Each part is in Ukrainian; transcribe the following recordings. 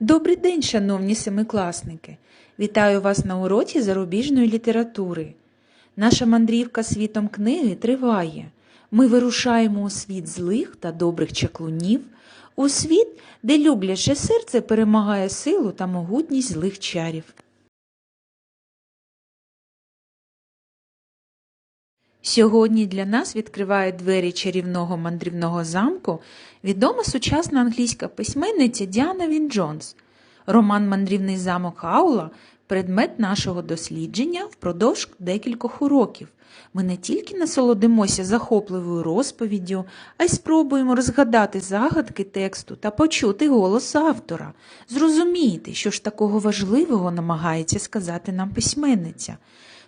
Добрий день, шановні семикласники! Вітаю вас на уроці зарубіжної літератури. Наша мандрівка світом книги триває. Ми вирушаємо у світ злих та добрих чаклунів, у світ, де любляче серце перемагає силу та могутність злих чарів. Сьогодні для нас відкриває двері чарівного мандрівного замку відома сучасна англійська письменниця Діана Він Джонс. Роман Мандрівний замок Хаула предмет нашого дослідження впродовж декількох уроків. Ми не тільки насолодимося захопливою розповіддю, а й спробуємо розгадати загадки тексту та почути голос автора, зрозуміти, що ж такого важливого намагається сказати нам письменниця.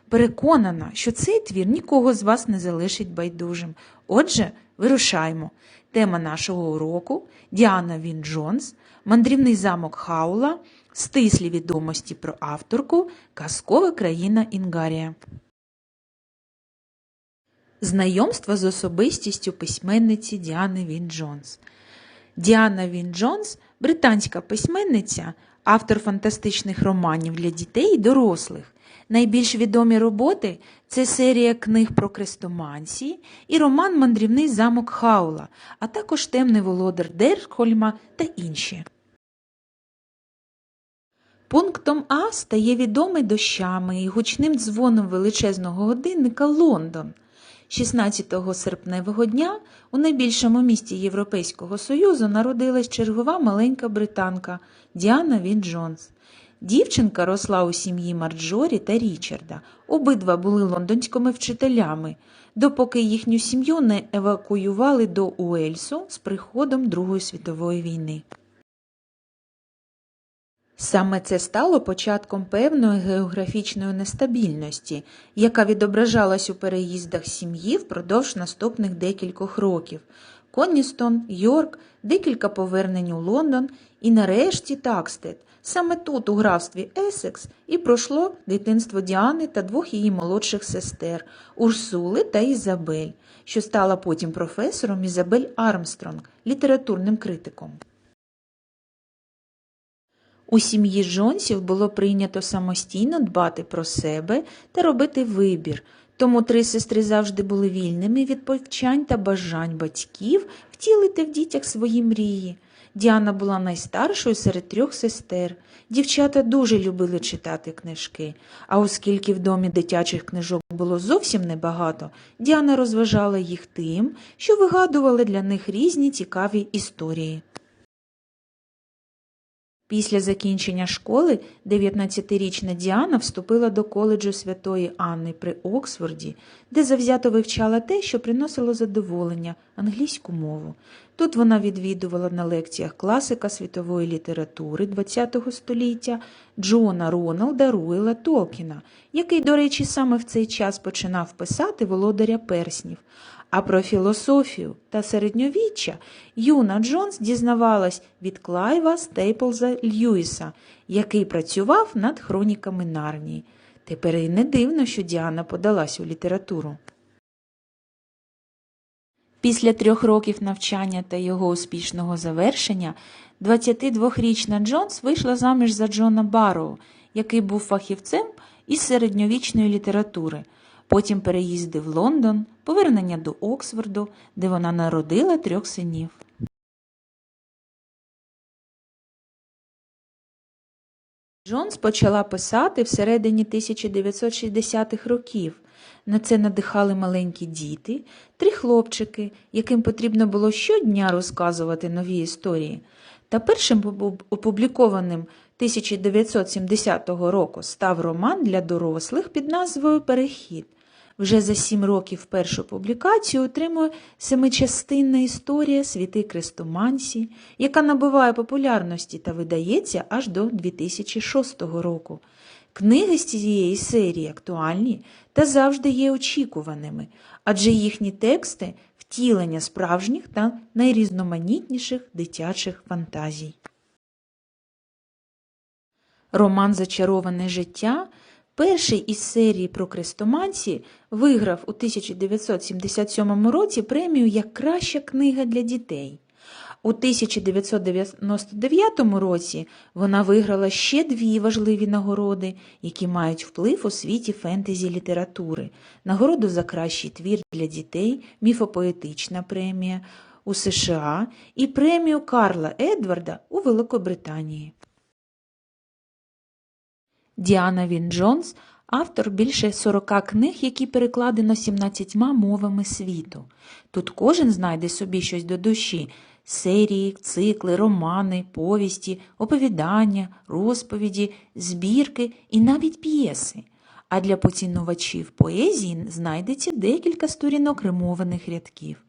Переконана, що цей твір нікого з вас не залишить байдужим. Отже, вирушаємо. Тема нашого уроку Діана Він Джонс, мандрівний замок Хаула, стислі відомості про авторку, казкова країна Інгарія. Знайомство з особистістю письменниці Діани Він Джонс. Діана Він Джонс британська письменниця, автор фантастичних романів для дітей і дорослих. Найбільш відомі роботи це серія книг про крестомансії і роман Мандрівний замок Хаула, а також Темний володар Дерхольма та інші. Пунктом А стає відомий дощами і гучним дзвоном величезного годинника Лондон. 16 серпневого дня у найбільшому місті Європейського Союзу народилась чергова маленька британка Діана Він Джонс. Дівчинка росла у сім'ї Марджорі та Річарда. Обидва були лондонськими вчителями, допоки їхню сім'ю не евакуювали до Уельсу з приходом Другої світової війни. Саме це стало початком певної географічної нестабільності, яка відображалась у переїздах сім'ї впродовж наступних декількох років. Конністон, Йорк, декілька повернень у Лондон і нарешті Такстед. Саме тут, у графстві Есекс, і пройшло дитинство Діани та двох її молодших сестер Урсули та Ізабель, що стала потім професором Ізабель Армстронг, літературним критиком. У сім'ї Джонсів було прийнято самостійно дбати про себе та робити вибір, тому три сестри завжди були вільними від повчань та бажань батьків втілити в дітях свої мрії. Діана була найстаршою серед трьох сестер. Дівчата дуже любили читати книжки, а оскільки в домі дитячих книжок було зовсім небагато, Діана розважала їх тим, що вигадували для них різні цікаві історії. Після закінчення школи 19-річна Діана вступила до коледжу Святої Анни при Оксфорді, де завзято вивчала те, що приносило задоволення англійську мову. Тут вона відвідувала на лекціях класика світової літератури ХХ століття Джона Роналда Руела Толкіна, який, до речі, саме в цей час починав писати володаря перснів. А про філософію та середньовіччя Юна Джонс дізнавалась від Клайва Стейплза Льюіса, який працював над хроніками Нарнії. Тепер і не дивно, що Діана подалась у літературу. Після трьох років навчання та його успішного завершення 22-річна Джонс вийшла заміж за Джона Барроу, який був фахівцем із середньовічної літератури. Потім переїзди в Лондон, повернення до Оксфорду, де вона народила трьох синів. Джонс почала писати всередині 1960-х років. На це надихали маленькі діти, три хлопчики, яким потрібно було щодня розказувати нові історії. Та першим опублікованим 1970 року став роман для дорослих під назвою Перехід. Вже за сім років першу публікацію отримує семичастинна історія світи Крестомансі, яка набуває популярності та видається аж до 2006 року. Книги з цієї серії актуальні та завжди є очікуваними, адже їхні тексти втілення справжніх та найрізноманітніших дитячих фантазій. Роман Зачароване життя Перший із серії про крестоманці виграв у 1977 році премію як краща книга для дітей. У 1999 році вона виграла ще дві важливі нагороди, які мають вплив у світі фентезі літератури. Нагороду за кращий твір для дітей, міфопоетична премія у США і премію Карла Едварда у Великобританії. Діана Він Джонс автор більше 40 книг, які перекладено 17 мовами світу. Тут кожен знайде собі щось до душі серії, цикли, романи, повісті, оповідання, розповіді, збірки і навіть п'єси. А для поцінувачів поезії знайдеться декілька сторінок римованих рядків.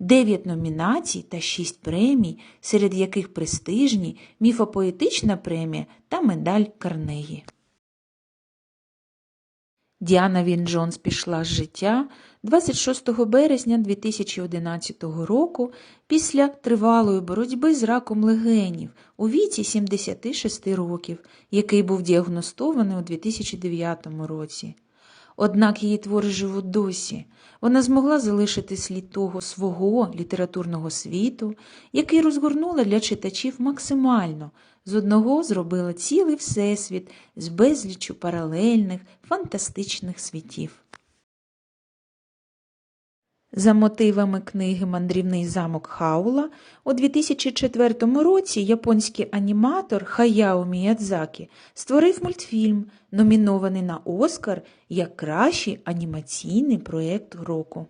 Дев'ять номінацій та шість премій, серед яких престижні міфопоетична премія та медаль Карнегі. Діана Він Джонс пішла з життя 26 березня 2011 року після тривалої боротьби з раком легенів у віці 76 років, який був діагностований у 2009 році. Однак її твори живуть досі. Вона змогла залишити слід того свого літературного світу, який розгорнула для читачів максимально, з одного зробила цілий всесвіт з безліччю паралельних, фантастичних світів. За мотивами книги Мандрівний замок Хаула у 2004 році японський аніматор Хаяо Міядзакі створив мультфільм, номінований на Оскар як кращий анімаційний проєкт року.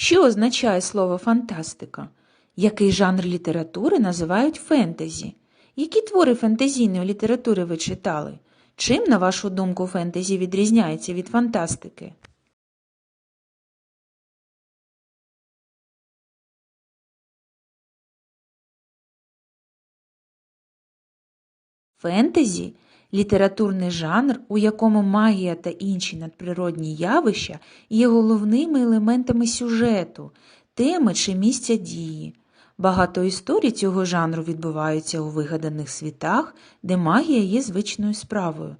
Що означає слово фантастика? Який жанр літератури називають фентезі? Які твори фентезійної літератури ви читали? Чим, на вашу думку, фентезі відрізняється від фантастики? Фентезі літературний жанр, у якому магія та інші надприродні явища є головними елементами сюжету, теми чи місця дії. Багато історій цього жанру відбуваються у вигаданих світах, де магія є звичною справою.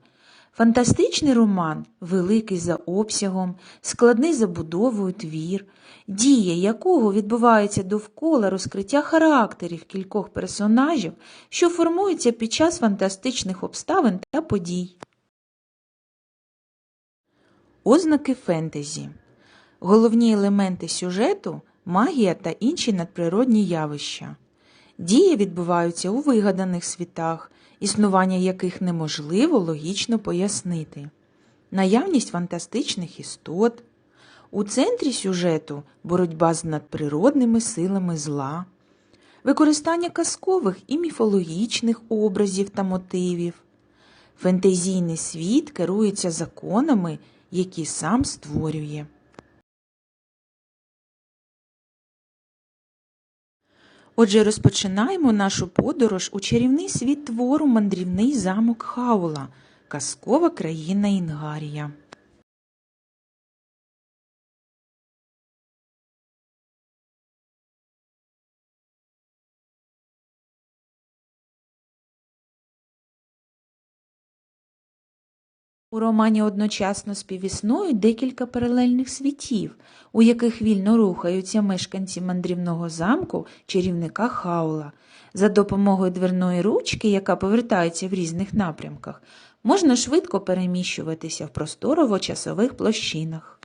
Фантастичний роман, великий за обсягом, складний за будовою твір, дія якого відбувається довкола розкриття характерів кількох персонажів, що формуються під час фантастичних обставин та подій. Ознаки фентезі. Головні елементи сюжету магія та інші надприродні явища. Дії відбуваються у вигаданих світах, існування яких неможливо логічно пояснити, наявність фантастичних істот. У центрі сюжету боротьба з надприродними силами зла, використання казкових і міфологічних образів та мотивів. Фентезійний світ керується законами, які сам створює. Отже, розпочинаємо нашу подорож у чарівний світ твору мандрівний замок Хаула, казкова країна Інгарія. У романі одночасно співіснують декілька паралельних світів, у яких вільно рухаються мешканці мандрівного замку чарівника Хаула. За допомогою дверної ручки, яка повертається в різних напрямках, можна швидко переміщуватися в просторово-часових площинах.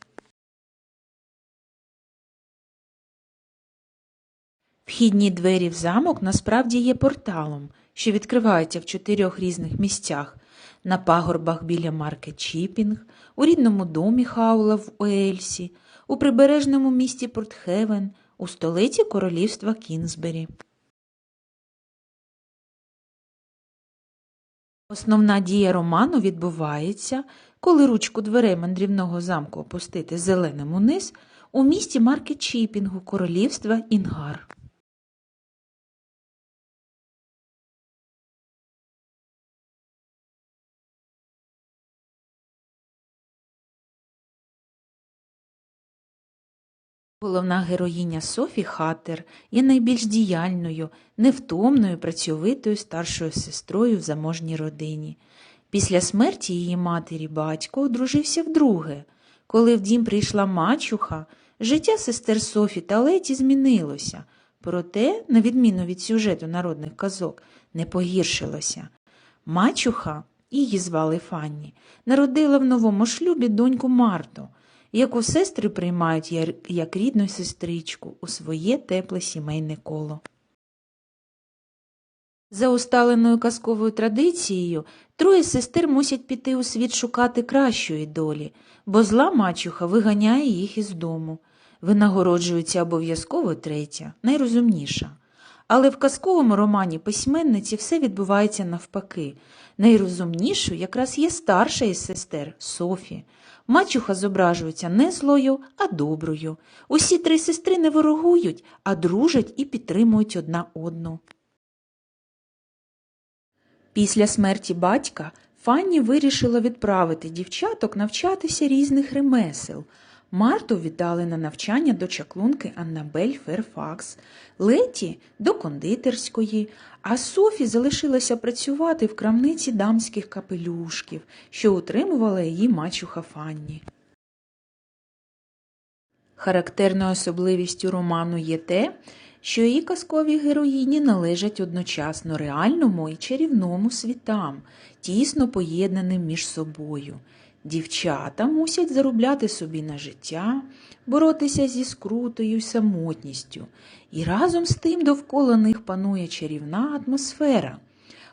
Вхідні двері в замок насправді є порталом, що відкривається в чотирьох різних місцях на пагорбах біля марки Чіпінг, у рідному домі Хаула в Уельсі, у прибережному місті Портхевен, у столиці королівства Кінзбері. Основна дія роману відбувається, коли ручку дверей мандрівного замку опустити зеленим униз у місті марки Чіпінгу королівства Інгар. Головна героїня Софі Хаттер є найбільш діяльною, невтомною, працьовитою старшою сестрою в заможній родині. Після смерті її матері батько одружився вдруге. Коли в дім прийшла мачуха, життя сестер Софі та Леті змінилося, проте, на відміну від сюжету народних казок, не погіршилося. Мачуха, її звали Фанні, народила в новому шлюбі доньку Марту, яку сестри приймають як рідну сестричку у своє тепле сімейне коло. За усталеною казковою традицією, троє сестер мусять піти у світ шукати кращої долі, бо зла мачуха виганяє їх із дому. Винагороджується обов'язково третя, найрозумніша. Але в казковому романі письменниці все відбувається навпаки. Найрозумнішою якраз є старша із сестер Софі. Мачуха зображується не злою, а доброю. Усі три сестри не ворогують, а дружать і підтримують одна одну. Після смерті батька Фанні вирішила відправити дівчаток навчатися різних ремесел. Марту віддали на навчання до чаклунки Аннабель Ферфакс, Леті до кондитерської, а Софі залишилася працювати в крамниці дамських капелюшків, що утримувала її мачуха Фанні. Характерною особливістю роману є те, що її казкові героїні належать одночасно реальному і чарівному світам, тісно поєднаним між собою. Дівчата мусять заробляти собі на життя, боротися зі скрутою й самотністю, і разом з тим довкола них панує чарівна атмосфера.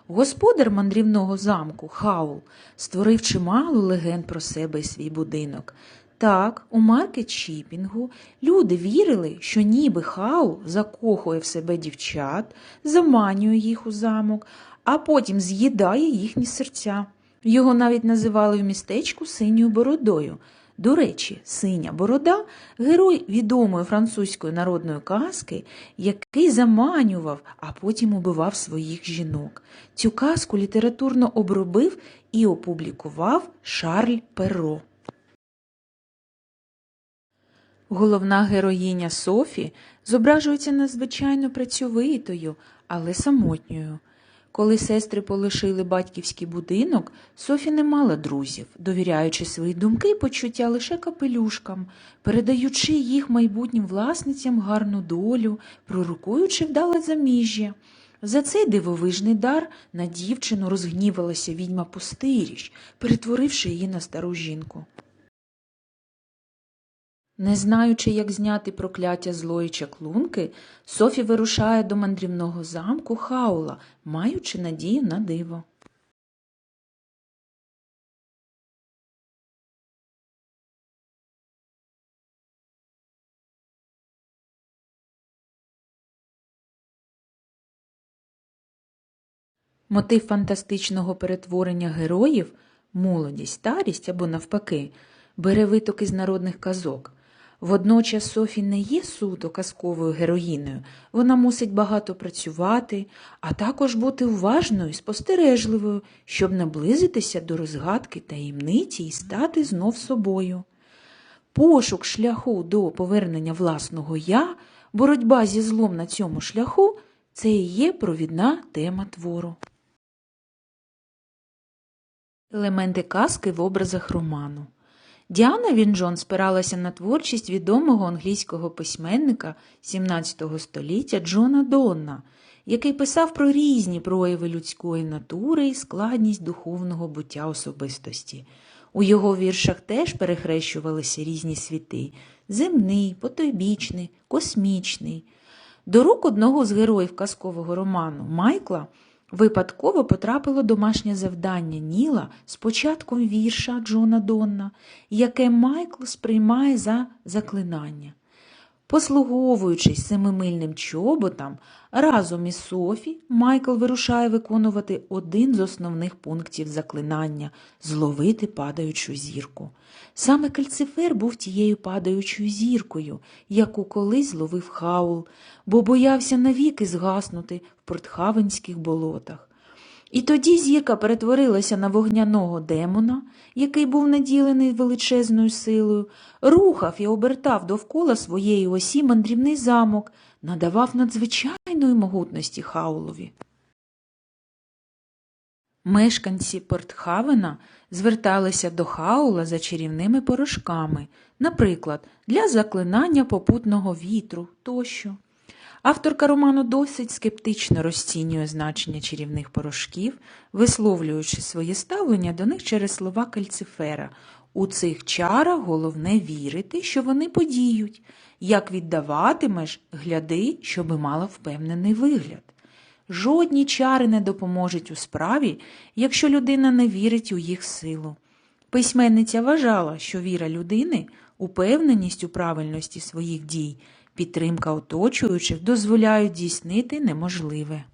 Господар мандрівного замку Хаул створив чимало легенд про себе і свій будинок. Так, у маркет Чіпінгу люди вірили, що ніби Хаул закохує в себе дівчат, заманює їх у замок, а потім з'їдає їхні серця. Його навіть називали в містечку синьою бородою. До речі, синя борода герой відомої французької народної казки, який заманював, а потім убивав своїх жінок. Цю казку літературно обробив і опублікував Шарль Перро. Головна героїня Софі зображується надзвичайно працьовитою, але самотньою. Коли сестри полишили батьківський будинок, Софі не мала друзів, довіряючи свої думки і почуття лише капелюшкам, передаючи їх майбутнім власницям гарну долю, пророкуючи вдале заміжжя. За цей дивовижний дар на дівчину розгнівалася відьма пустиріч, перетворивши її на стару жінку. Не знаючи, як зняти прокляття злої чаклунки, Софі вирушає до мандрівного замку Хаула, маючи надію на диво. Мотив фантастичного перетворення героїв молодість, старість або навпаки бере виток із народних казок. Водночас Софі не є суто казковою героїною, вона мусить багато працювати, а також бути уважною і спостережливою, щоб наблизитися до розгадки таємниці і стати знов собою. Пошук шляху до повернення власного я, боротьба зі злом на цьому шляху це і є провідна тема твору. Елементи казки в образах роману. Діана Вінджон спиралася на творчість відомого англійського письменника XVII століття Джона Донна, який писав про різні прояви людської натури і складність духовного буття особистості. У його віршах теж перехрещувалися різні світи земний, потойбічний, космічний. До рук одного з героїв казкового роману Майкла випадково потрапило домашнє завдання Ніла з початком вірша Джона Донна, яке Майкл сприймає за заклинання. Послуговуючись семимильним чоботам, разом із Софі Майкл вирушає виконувати один з основних пунктів заклинання зловити падаючу зірку. Саме Кальцифер був тією падаючою зіркою, яку колись зловив Хаул, бо боявся навіки згаснути портхавенських болотах. І тоді зірка перетворилася на вогняного демона, який був наділений величезною силою, рухав і обертав довкола своєї осі мандрівний замок, надавав надзвичайної могутності Хаулові. Мешканці Портхавена зверталися до Хаула за чарівними порошками, наприклад, для заклинання попутного вітру тощо. Авторка роману досить скептично розцінює значення чарівних порошків, висловлюючи своє ставлення до них через слова Кальцифера. У цих чарах головне вірити, що вони подіють. Як віддаватимеш, гляди, щоби мала впевнений вигляд. Жодні чари не допоможуть у справі, якщо людина не вірить у їх силу. Письменниця вважала, що віра людини, упевненість у правильності своїх дій, підтримка оточуючих дозволяють здійснити неможливе.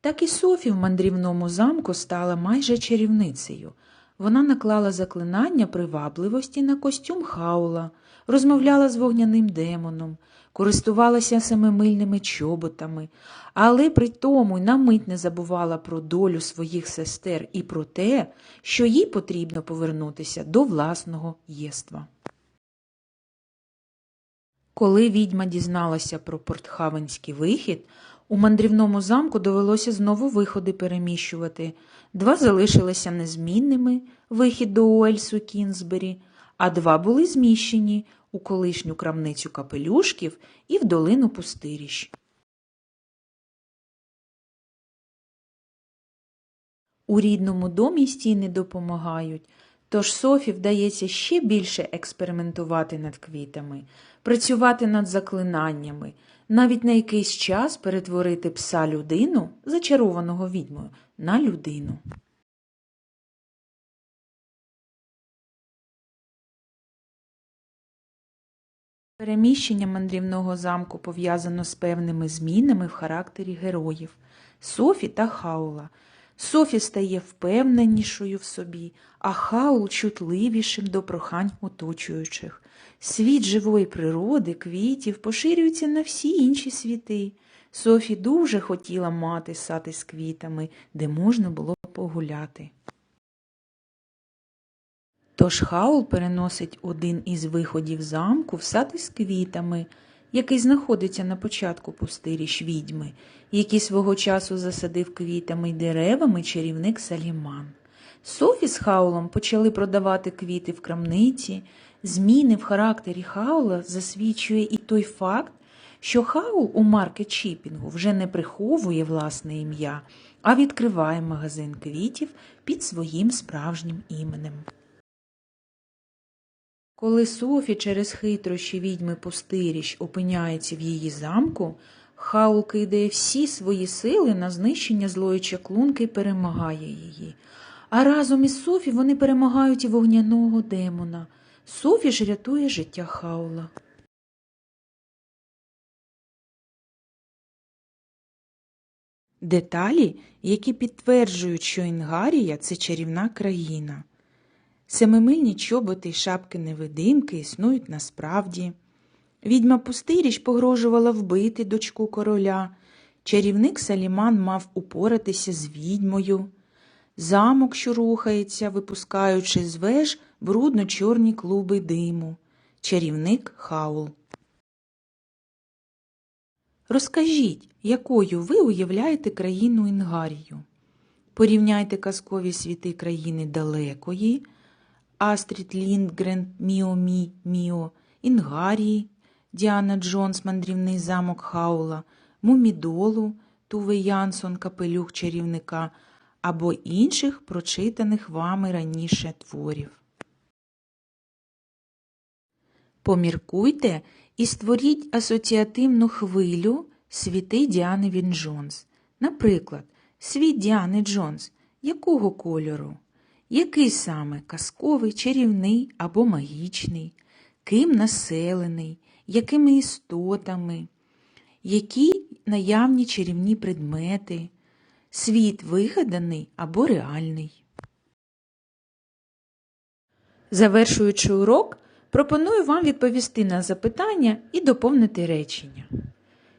Так і Софі в мандрівному замку стала майже чарівницею. Вона наклала заклинання привабливості на костюм Хаула, розмовляла з вогняним демоном, користувалася семимильними чоботами, але при тому й на мить не забувала про долю своїх сестер і про те, що їй потрібно повернутися до власного єства. Коли відьма дізналася про портхавенський вихід, у мандрівному замку довелося знову виходи переміщувати. Два залишилися незмінними вихід до Уельсу Кінзбері, а два були зміщені у колишню крамницю капелюшків і в долину пустиріщ. У рідному домі стіни допомагають, тож Софі вдається ще більше експериментувати над квітами, працювати над заклинаннями, навіть на якийсь час перетворити пса людину, зачарованого відьмою, на людину. Переміщення мандрівного замку пов'язано з певними змінами в характері героїв Софі та Хаула. Софі стає впевненішою в собі, а Хаул чутливішим до прохань оточуючих. Світ живої природи, квітів поширюється на всі інші світи. Софі дуже хотіла мати сад із квітами, де можна було погуляти. Тож Хаул переносить один із виходів замку в сад із квітами, який знаходиться на початку пустиріж відьми, які свого часу засадив квітами й деревами чарівник Саліман. Софі з Хаулом почали продавати квіти в крамниці. Зміни в характері Хаула засвідчує і той факт, що Хаул у маркет Чіпінгу вже не приховує власне ім'я, а відкриває магазин квітів під своїм справжнім іменем. Коли Софі через хитрощі відьми пустиріщ опиняється в її замку, Хаул кидає всі свої сили на знищення злої чаклунки і перемагає її. А разом із Софі вони перемагають і вогняного демона. Софі ж рятує життя Хаула. Деталі, які підтверджують, що Інгарія це чарівна країна. Семимильні чоботи й шапки невидимки існують насправді. Відьма Пустиріч погрожувала вбити дочку короля. Чарівник Саліман мав упоратися з відьмою. Замок, що рухається, випускаючи з веж брудно чорні клуби диму. Чарівник Хаул. Розкажіть, якою ви уявляєте країну Інгарію? Порівняйте казкові світи країни далекої. Астрід Ліндгрен, Міо Мі Міо, Інгарії, Діана Джонс, мандрівний замок Хаула, Мумідолу, Туве Янсон, капелюх чарівника або інших прочитаних вами раніше творів. Поміркуйте і створіть асоціативну хвилю світи Діани Він Джонс. Наприклад, світ Діани Джонс якого кольору? Який саме казковий, чарівний або магічний, ким населений, якими істотами, які наявні чарівні предмети, світ вигаданий або реальний. Завершуючи урок, пропоную вам відповісти на запитання і доповнити речення.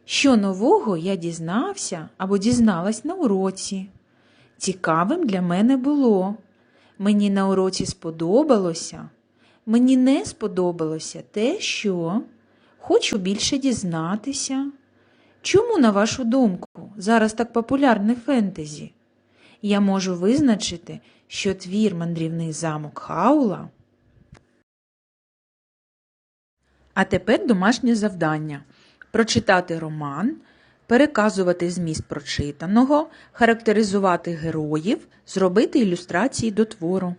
Що нового я дізнався або дізналась на уроці? Цікавим для мене було. Мені на уроці сподобалося. Мені не сподобалося те, що хочу більше дізнатися. Чому, на вашу думку, зараз так популярне фентезі? Я можу визначити, що твір Мандрівний замок Хаула. А тепер домашнє завдання прочитати роман, переказувати зміст прочитаного, характеризувати героїв, зробити ілюстрації до твору.